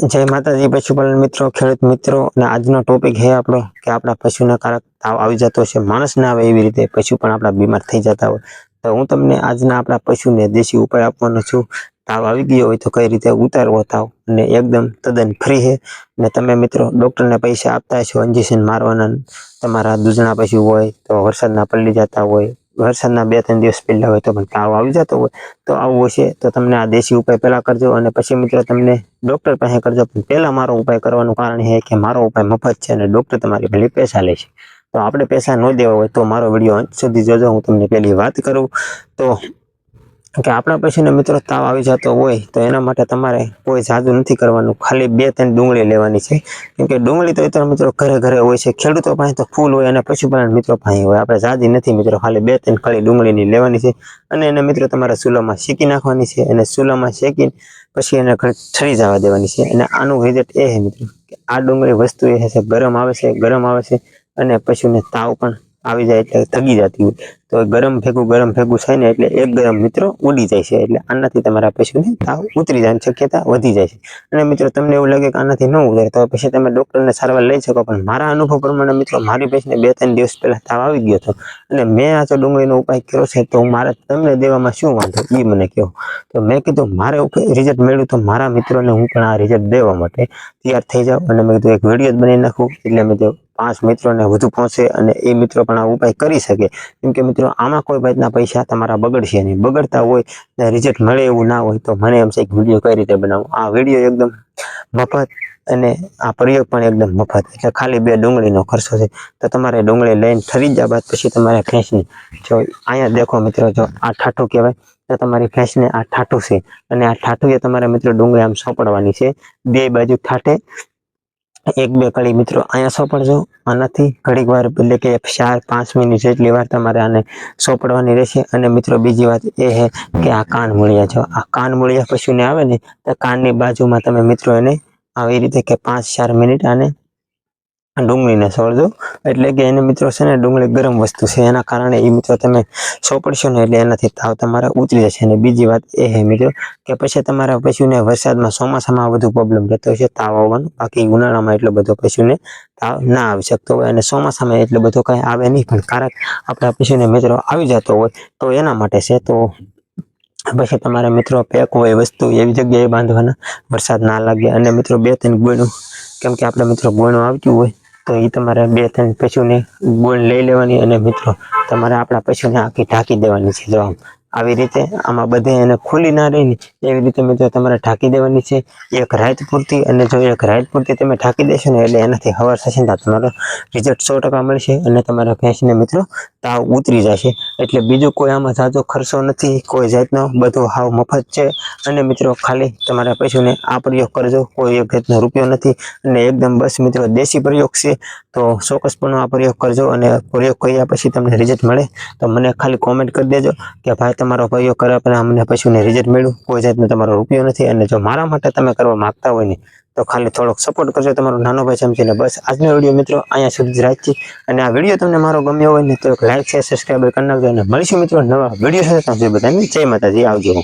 જય માતાજી પશુપાલન મિત્રો, ખેડૂત મિત્રો, અને આજનો ટોપિક છે આપણો કે આપણા પશુના કારક તાવ આવી જતો છે, માણસ ના આવે એવી રીતે પશુ પણ આપણા બીમાર થઈ જતા હોય. તો હું તમને આજના આપણા પશુને દેશી ઉપાય આપવાનો છું. તાવ આવી ગયો હોય તો કઈ રીતે ઉતારવો તાવ? અને એકદમ તદ્દન ફ્રી છે. અને તમે મિત્રો ડૉક્ટરને પૈસા આપતા છો ઇન્જેક્શન મારવાના, તમારા દૂધના પશુ હોય, તો વરસાદના પલ્લી જતા હોય વરસાદના બે ત્રણ દિવસ પહેલા હોય તો પણ તાવ આવી જતો હોય, તો આવું હશે તો તમને આ દેશી ઉપાય પહેલા કરજો અને પછી મિત્રો તમને ડૉક્ટર પાસે કરજો. પણ પહેલાં મારો ઉપાય કરવાનું કારણ એ કે મારો ઉપાય મફત છે અને ડૉક્ટર તમારી ભલે પૈસા લે છે. તો આપણે પૈસા ન દેવા હોય તો મારો વીડિયો અંત સુધી જોજો. હું તમને પહેલી વાત કરું. તો કે આપણા પશુને મિત્રો તાવ આવી જતો હોય તો એના માટે તમારે કોઈ જાદુ નથી કરવાનું. ખાલી બે ત્રણ ડુંગળી લેવાની છે. કેમ કે ડુંગળી તો અત્યારે મિત્રો ઘરે ઘરે હોય છે. ખેડૂતો પાસે તો ફૂલ હોય અને પશુપાલન મિત્રો પાસે હોય. આપણે જાદી નથી મિત્રો. ખાલી બે ત્રણ ખાલી ડુંગળીની લેવાની છે. અને એને મિત્રો તમારે ચૂલામાં શેકી નાખવાની છે અને ચૂલામાં શેકીને પછી એને ઘરે ઠરી જવા દેવાની છે. અને આનું રિઝલ્ટ એ છે મિત્રો કે આ ડુંગળી વસ્તુ એ છે. ગરમ આવે છે, ગરમ આવે છે અને પશુને તાવ પણ આવી જાય એટલે થગી જતી હોય. તો ગરમ ભેગું ગરમ ભેગું થાય ને એટલે એક ગરમ મિત્રો ઉડી જાય છે. એટલે આનાથી તમારા પશુને તાવ ઉતરી જવાની શક્યતા વધી જાય છે. અને મિત્રો, તમને એવું લાગે કે આનાથી ન ઉતરે, તો પછી તમે ડૉક્ટરને સારવાર લઈ શકો. પણ મારા અનુભવ પ્રમાણે મિત્રો, મારી પશુને બે ત્રણ દિવસ પહેલાં તાવ આવી ગયો હતો. અને મેં આ તો ડુંગળીનો ઉપાય કર્યો છે, તો હું મારા તમને દેવામાં શું વાંધો? એ મને કહો. તો મેં કીધું, મારે રિઝલ્ટ મેળવ્યું તો મારા મિત્રોને હું પણ આ રિઝલ્ટ દેવા માટે તૈયાર થઈ જાઉં. અને મેં કીધું, એક વીડિયો જ બનાવી નાખું. એટલે મેં પાંચ મિત્રોને વધુ પહોંચે અને એ મિત્રો પણ આ ઉપાય કરી શકે. કેમ કે મિત્રો આમાં કોઈ રીતના પૈસા તમારા બગડશે નહીં. બગડતા હોય ને રિઝલ્ટ મળે એવું ના હોય તો મને એમ છે કે વીડિયો કઈ રીતે બનાવું? આ વીડિયો એકદમ મફત અને આ પ્રયોગ પણ એકદમ મફત. એટલે ખાલી બે ડુંગળીનો ખર્ચો છે. તો તમારે ડુંગળી લઈને ઠરી જ્યા બાદ પછી તમારે ફેંસની જો અહીંયા દેખો મિત્રો, જો આ ઠાઠું કહેવાય, તો તમારી ફેંસને આ ઠાઠું છે. અને આ ઠાઠું એ તમારે મિત્રો ડુંગળી આમ સોંપડવાની છે. બે બાજુ ઠાઠે એક, બે કળી મિત્રો અહીંયા સોંપડજો આનાથી ઘડીક વાર એટલે કે ચાર, પાંચ મિનિટ જેટલી વાર તમારે આને સોંપડવાની રહેશે. અને મિત્રો બીજી વાત એ છે કે આ કાન મૂળિયા જો, આ કાન મૂળિયા પશુને આવે ને, તો કાનની બાજુમાં તમે મિત્રો એને આવી રીતે કે પાંચ, ચાર મિનિટ આને ડુંગળીને સોળજો એટલે કે એને મિત્રો છે ને ડુંગળી ગરમ વસ્તુ છે. એના કારણે એ મિત્રો તમે સોપડશો ને એટલે એનાથી તાવ તમારે ઉતરી જશે. અને બીજી વાત એ છે મિત્રો કે પછી તમારા પશુને વરસાદમાં ચોમાસામાં વધુ પ્રોબ્લેમ રહેતો છે. તાવ આવવાનો. બાકી ઉનાળામાં એટલો બધો પશુને તાવ ના આવી શકતો હોય. અને ચોમાસામાં એટલો બધો કાંઈ આવે નહીં. પણ કારક આપણા પશુને મિત્રો આવી જતો હોય તો એના માટે છે. તો પછી તમારા મિત્રો પેક હોય વસ્તુ એવી જગ્યાએ બાંધવાના. વરસાદ ના લાગે. અને મિત્રો બે ત્રણ ગોળનું કેમ કે આપણે મિત્રો ગોળનું આવતું હોય તો એ તમારે બે ત્રણ પશુને ગોળ લઈ લેવાની અને મિત્રો તમારે આપણા પશુને આખી ઢાંકી દેવાની છે જો આમ. આવી રીતે આમાં બધે એને ખુલી ના રહીને એવી રીતે મિત્રો તમારે ઢાંકી દેવાની છે. એક રાત પૂરતી અને જો એક રાત પૂરતી તમે ઢાંકી દેશો ને એટલે એનાથી હવાર થશે ને તમારો રિઝલ્ટ સો ટકા મળશે અને તમારા ભેંસને મિત્રો તાવ ઉતરી જશે. એટલે બીજું કોઈ આમાં ઝાઝો ખર્ચો નથી, કોઈ જાતનો, બધો હાવ મફત છે. અને મિત્રો ખાલી તમારા પશુને આ પ્રયોગ કરજો, કોઈ એક જાતનો રૂપિયો નથી. અને એકદમ બસ મિત્રો દેશી પ્રયોગ છે. તો ચોક્કસપણો આ પ્રયોગ કરજો અને પ્રયોગ કર્યા પછી તમને રિઝલ્ટ મળે. તો મને ખાલી કોમેન્ટ કરી દેજો કે ભાઈ તમારો પ્રયોગ કર્યા પણ અમને પશુને રિઝલ્ટ મળ્યું. કોઈ જાતનો તમારો રૂપિયો નથી. અને જો મારા માટે તમે કરવા માગતા હોય ને, તો ખાલી થોડોક સપોર્ટ કરજો તમારો નાનો ભાઈ સમજીને. બસ આજનો વીડિયો મિત્રો અહીંયા સુધી જ રાખીએ. અને આ વીડિયો તમને મારો ગમ્યો હોય ને, તો એક લાઇક છે સબસ્ક્રાઈબર કરી નાખજો. અને મળીશું મિત્રો નવા વીડિયો સાથે. સુધી બધાને જય માતાજી. આવજો.